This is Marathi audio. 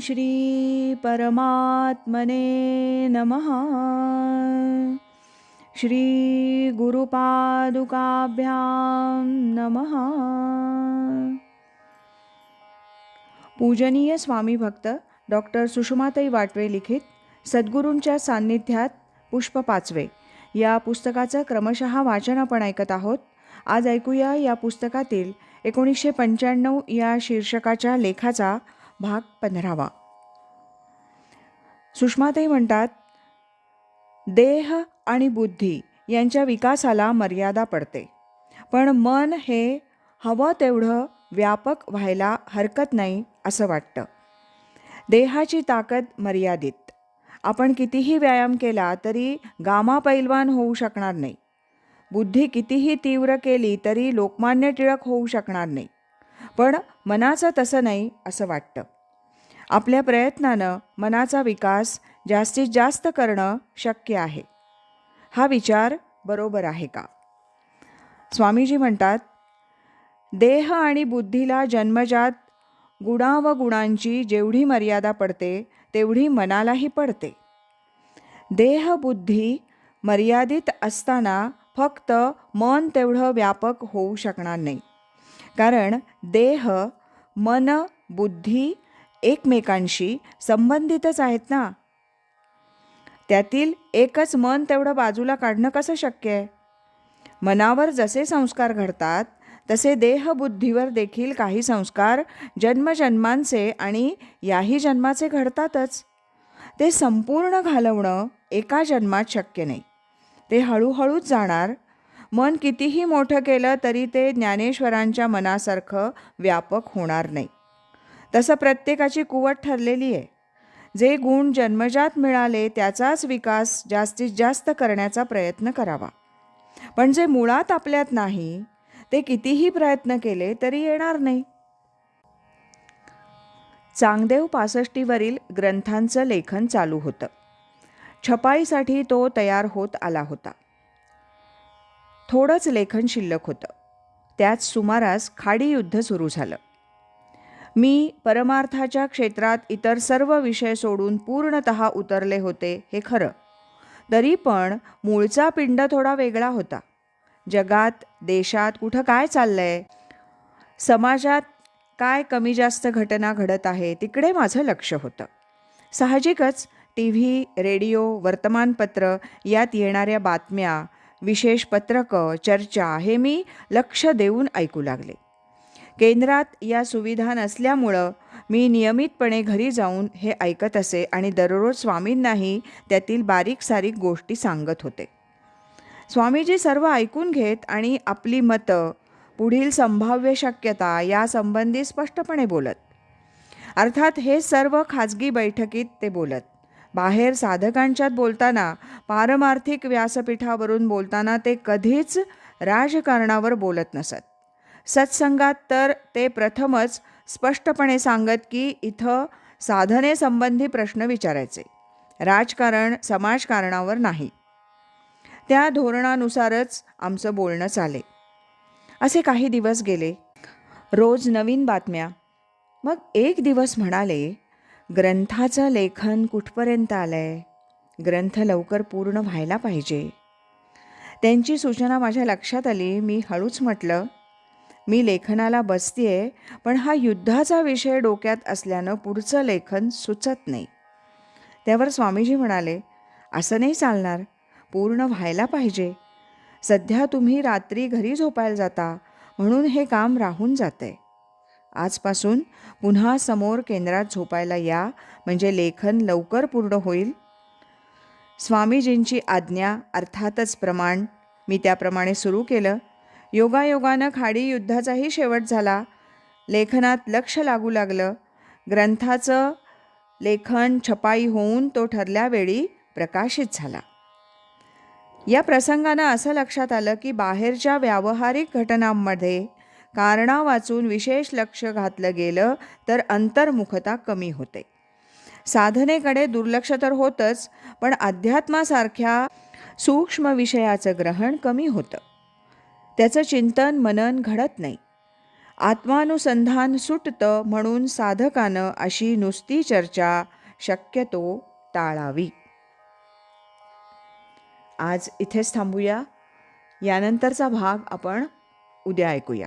श्री परमात्मने नमः। श्री गुरुपादुकाभ्यां नमः। पूजनीय स्वामी भक्त डॉक्टर सुषमाताई वाटवे लिखित सद्गुरूंच्या सान्निध्यात पुष्प पाचवे. या पुस्तकाचं क्रमशः वाचन आपण ऐकत आहोत. आज ऐकूया या पुस्तकातील एकोणीसशे पंच्याण्णव या शीर्षकाच्या लेखाचा भाग पंधरावा. सुषमाताई म्हणतात देह आणि बुद्धी यांच्या विकासाला मर्यादा पडते. पण मन हे हवं तेवढं व्यापक व्हायला हरकत नाही असं वाटतं. देहाची ताकद मर्यादित. आपण कितीही व्यायाम केला तरी गामा पैलवान होऊ शकणार नाही. बुद्धी कितीही तीव्र केली तरी लोकमान्य टिळक होऊ शकणार नाही. पण मनाचं तसं नाही असं वाटतं. आपल्या प्रयत्नानं मनाचा विकास जास्तीत जास्त करणं शक्य आहे. हा विचार बरोबर आहे का? स्वामीजी म्हणतात देह आणि बुद्धीला जन्मजात गुणा व गुणांची जेवढी मर्यादा पडते तेवढी मनालाही पडते. देह बुद्धी मर्यादित असताना फक्त मन तेवढं व्यापक होऊ शकणार नाही. कारण देह मन बुद्धी एकमेकांशी संबंधितच आहेत ना? त्यातील एकच मन तेवढं बाजूला काढणं कसं शक्य आहे? मनावर जसे संस्कार घडतात तसे देहबुद्धीवर देखील काही संस्कार जन्मजन्मांचे आणि याही जन्माचे घडतातच. ते संपूर्ण घालवणं एका जन्मात शक्य नाही. ते हळूहळूच जाणार मन कितीही मोठं केलं तरी ते ज्ञानेश्वरांच्या मनासारखं व्यापक होणार नाही. तसं प्रत्येकाची कुवत ठरलेली आहे. जे गुण जन्मजात मिळाले त्याचाच विकास जास्तीत जास्त करण्याचा प्रयत्न करावा. पण जे मुळात आपल्यात नाही ते कितीही प्रयत्न केले तरी येणार नाही. चांगदेव पासष्टीवरील ग्रंथांचं लेखन चालू होतं. छपाईसाठी तो तयार होत आला होता. थोडंच लेखन शिल्लक होतं. त्याच सुमारास खाडी युद्ध सुरू झालं. मी परमार्थाच्या क्षेत्रात इतर सर्व विषय सोडून पूर्णत उतरले होते हे खरं. तरी पण मूळचा पिंड थोडा वेगळा होता. जगात देशात कुठं काय चाललंय? समाजात काय कमी जास्त घटना घडत आहे तिकडे माझं लक्ष होतं. साहजिकच टी व्ही रेडिओ वर्तमानपत्र यात येणाऱ्या बातम्या विशेष पत्रकं चर्चा हे मी लक्ष देऊन ऐकू लागले. केंद्रात या सुविधा नसल्यामुळं मी नियमितपणे घरी जाऊन हे ऐकत असे आणि दररोज स्वामींनाही त्यातील बारीक सारीक गोष्टी सांगत होते. स्वामीजी सर्व ऐकून घेत आणि आपली मतं पुढील संभाव्य शक्यता यासंबंधी स्पष्टपणे बोलत. अर्थात हे सर्व खाजगी बैठकीत ते बोलत. बाहेर साधकांच्यात बोलताना पारमार्थिक व्यासपीठावरून बोलताना ते कधीच राजकारणावर बोलत नसत. सत्संगात तर ते प्रथमच स्पष्टपणे सांगत की इथं साधनेसंबंधी प्रश्न विचारायचे. राजकारण समाजकारणावर नाही. त्या धोरणानुसारच आमचं बोलणं चाले. असे काही दिवस गेले. रोज नवीन बातम्या. मग एक दिवस म्हणाले ग्रंथाचं लेखन कुठपर्यंत आलं आहे ग्रंथ लवकर पूर्ण व्हायला पाहिजे. त्यांची सूचना माझ्या लक्षात आली. मी हळूच म्हटलं मी लेखनाला बसतीये पण हा युद्धाचा विषय डोक्यात असल्यानं पुढचं लेखन सुचत नाही. त्यावर स्वामीजी म्हणाले असं नाही चालणार. पूर्ण व्हायला पाहिजे. सध्या तुम्ही रात्री घरी झोपायला जाता. म्हणून हे काम राहून जातंय. आजपासून पुन्हा समोर केंद्रात झोपायला या म्हणजे लेखन लवकर पूर्ण होईल? स्वामीजींची आज्ञा अर्थातच प्रमाण. मी त्याप्रमाणे सुरू केलं. योगायोगानं खाडी युद्धाचाही शेवट झाला. लेखनात लक्ष लागू लागलं. ग्रंथाचं लेखन छपाई होऊन तो ठरल्यावेळी प्रकाशित झाला. या प्रसंगानं असं लक्षात आलं की बाहेरच्या व्यावहारिक घटनांमध्ये कारणा वाचून विशेष लक्ष घातलं गेलं तर अंतर्मुखता कमी होते. साधनेकडे दुर्लक्ष तर होतंच पण अध्यात्मासारख्या सूक्ष्म विषयाचं ग्रहण कमी होतं. त्याचं चिंतन मनन घडत नाही. आत्मानुसंधान सुटतं म्हणून साधकानं अशी नुसती चर्चा शक्यतो टाळावी. आज इथेच थांबूया. यानंतरचा भाग आपण उद्या ऐकूया.